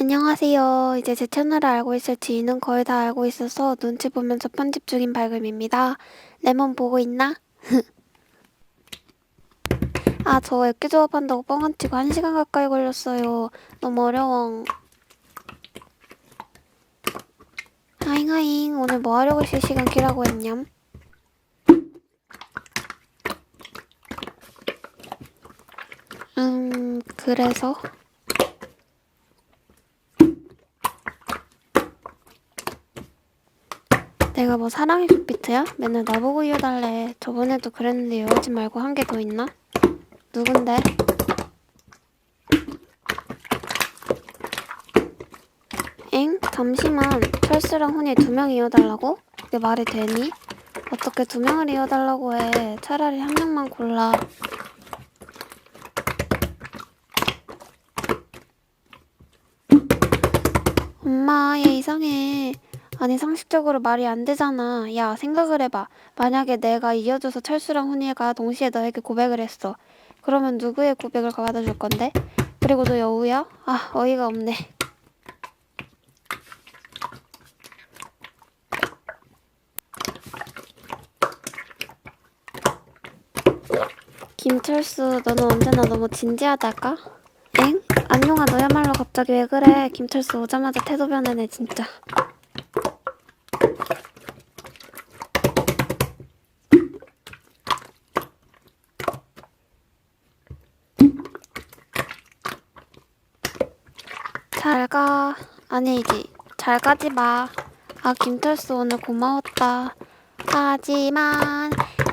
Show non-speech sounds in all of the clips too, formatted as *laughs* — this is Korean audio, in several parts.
안녕하세요. 이제 제 채널을 알고 있을 지인은 거의 다 알고 있어서 눈치 보면서 편집 중인 발금입니다. 레몬 보고 있나? *laughs* 아, 저 앱기 조합한다고 뻥안 치고 한 시간 가까이 걸렸어요. 너무 어려워. 하잉하잉, 오늘 뭐 하려고 실 시간 키라고 했냠? 음, 그래서? 내가 뭐 사랑의 빅비트야? 맨날 나보고 이어달래. 저번에도 그랬는데 이러지 말고 한개더 있나? 누군데? 엥? 잠시만. 철수랑 훈이 두 명 이어달라고? 그게 말이 되니? 어떻게 두 명을 이어달라고 해. 차라리 한 명만 골라. 엄마, 얘 이상해. 아니, 상식적으로 말이 안 되잖아. 야, 생각을 해봐. 만약에 내가 이어줘서 철수랑 훈이가 동시에 너에게 고백을 했어. 그러면 누구의 고백을 받아줄 건데? 그리고 너 여우야? 아, 어이가 없네. 김철수, 너는 언제나 너무 진지하달까? 엥? 안녕아, 너야말로 갑자기 왜 그래? 김철수 오자마자 태도 변하네, 진짜. 잘 가. 아니지. 잘 가지 마. 아, 김철수 오늘 고마웠다. 하지만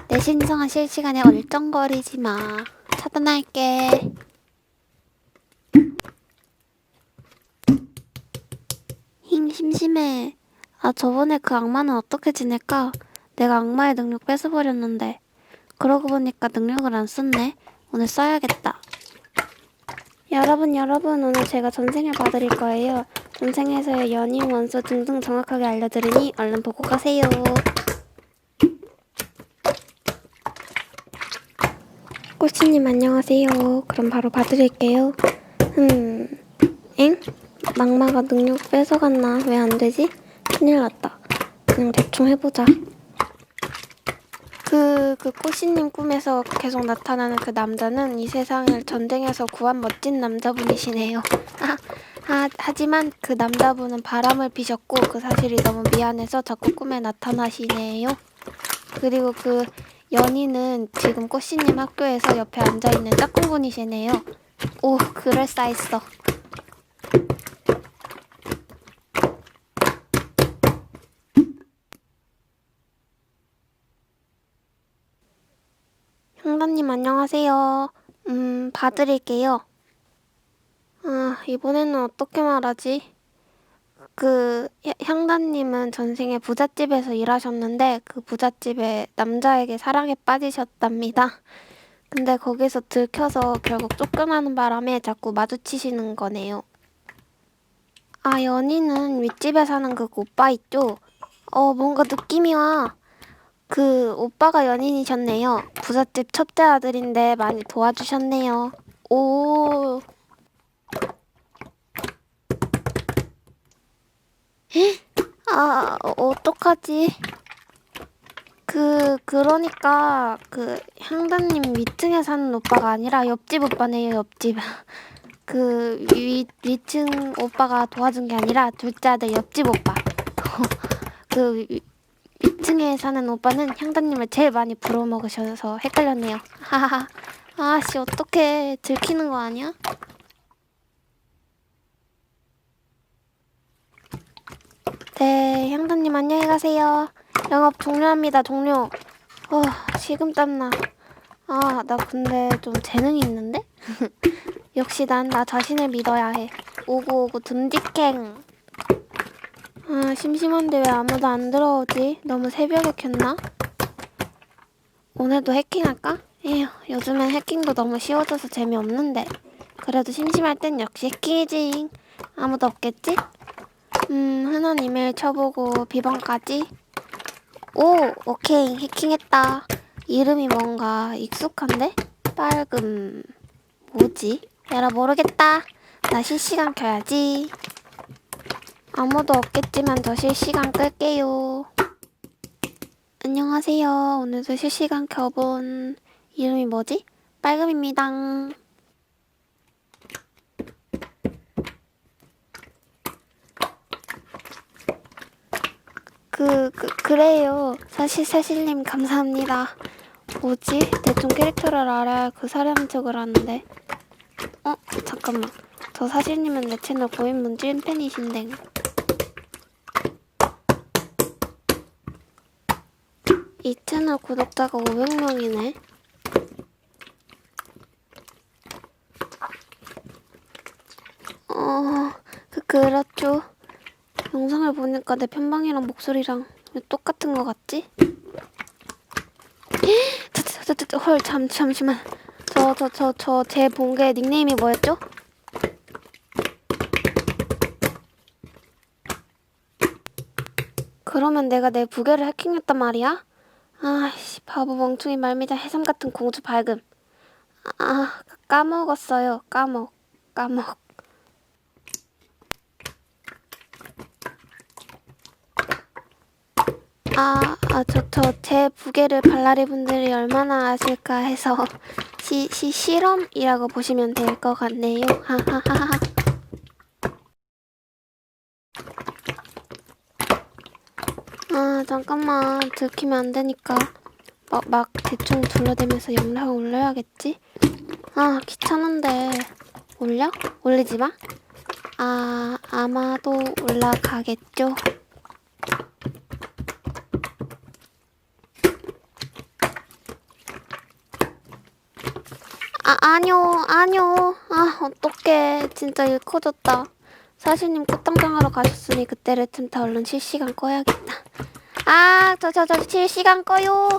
내 신성한 실시간에 얼쩡거리지 마. 차단할게. 힝, 심심해. 아, 저번에 그 악마는 어떻게 지낼까? 내가 악마의 능력 뺏어버렸는데. 그러고 보니까 능력을 안 썼네. 오늘 써야겠다. 여러분, 여러분, 오늘 제가 전생을 봐드릴 거예요. 전생에서의 연인, 원수 등등 정확하게 알려드리니 얼른 보고 가세요. 꼬치님 안녕하세요. 그럼 바로 봐드릴게요. 음, 엥? 막마가 능력 뺏어갔나? 왜 안 되지? 큰일 났다. 그냥 대충 해보자. 그, 그 꼬시님 꿈에서 계속 나타나는 그 남자는 이 세상을 전쟁에서 구한 멋진 남자분이시네요. *laughs* 아, 아, 하지만 그 남자분은 바람을 피셨고 그 사실이 너무 미안해서 자꾸 꿈에 나타나시네요. 그리고 그 연인은 지금 꼬시님 학교에서 옆에 앉아있는 짝꿍분이시네요. 오, 그럴싸했어. 형단님 안녕하세요. 음, 봐드릴게요. 아, 이번에는 어떻게 말하지? 그 야- 향단님은 전생에 부잣집에서 일하셨는데 그 부잣집에 남자에게 사랑에 빠지셨답니다. 근데 거기서 들켜서 결국 쫓겨나는 바람에 자꾸 마주치시는 거네요. 아, 연희는 윗집에 사는 그 오빠 있죠? 어, 뭔가 느낌이 와. 그 오빠가 연인이셨네요. 부잣집 첫째 아들인데 많이 도와주셨네요. 오. 아, 어, 어떡하지? 그, 그러니까, 그, 향단님 위층에 사는 오빠가 아니라 옆집 오빠네요, 옆집. *laughs* 그, 위, 위층 오빠가 도와준 게 아니라 둘째 아들 옆집 오빠. *laughs* 그, 위, 위층에 사는 오빠는 향단님을 제일 많이 부러먹으셔서 헷갈렸네요. *laughs* 하하하. 아씨, 어떡해. 들키는 거 아니야? 네, 향단님 안녕히 가세요. 영업 종료합니다, 종료. 어, 식음 땀나. 아, 나 근데 좀 재능이 있는데? *laughs* 역시 난 나 자신을 믿어야 해. 오고 듬직행. 아, 심심한데 왜 아무도 안 들어오지? 너무 새벽에 켰나? 오늘도 해킹할까? 에휴, 요즘엔 해킹도 너무 쉬워져서 재미없는데. 그래도 심심할 땐 역시 해킹이지. 아무도 없겠지? 음, 흔한 이메일 쳐보고 비번까지. 오, 오케이. 해킹했다. 이름이 뭔가 익숙한데? 빨금. 뭐지? 에라 모르겠다. 나 실시간 켜야지. 아무도 없겠지만 저 실시간 끌게요. 안녕하세요. 오늘도 실시간 켜본 이름이 뭐지? 빨금입니다. 그, 그, 그래요. 사실, 사실님, 감사합니다. 뭐지? 대충 캐릭터를 알아야 그 사람 척을 하는데. 어? 잠깐만. 저 사실님은 내 채널 고인문 찐팬이신데. 이 채널 구독자가 500명이네. 어, 그, 그렇죠. 영상을 보니까 내 편방이랑 목소리랑 왜 똑같은 것 같지? 헐, 잠, 잠시만. 저, 저, 저, 저, 제 본게 닉네임이 뭐였죠? 그러면 내가 내 부계를 해킹했단 말이야? 아이씨, 바보 멍충이 말미잘 해삼 같은 공주 밝음. 아, 까먹었어요. 까먹, 까먹. 아, 아, 저, 저, 제 부계를 발라리 분들이 얼마나 아실까 해서 *laughs* 시, 시, 실험이라고 보시면 될 것 같네요. 하하하하. 아, 잠깐만. 들키면 안 되니까. 막, 막 대충 둘러대면서 영상을 올려야겠지? 아, 귀찮은데. 올려? 올리지 마? 아, 아마도 올라가겠죠? 아, 아니요, 아니요. 아, 어떡해. 진짜 일 커졌다. 사실님 꽃당장하러 가셨으니 그때 레틈타 얼른 실시간 꺼야겠다. 아, 저, 저, 저, 실시간 꺼요.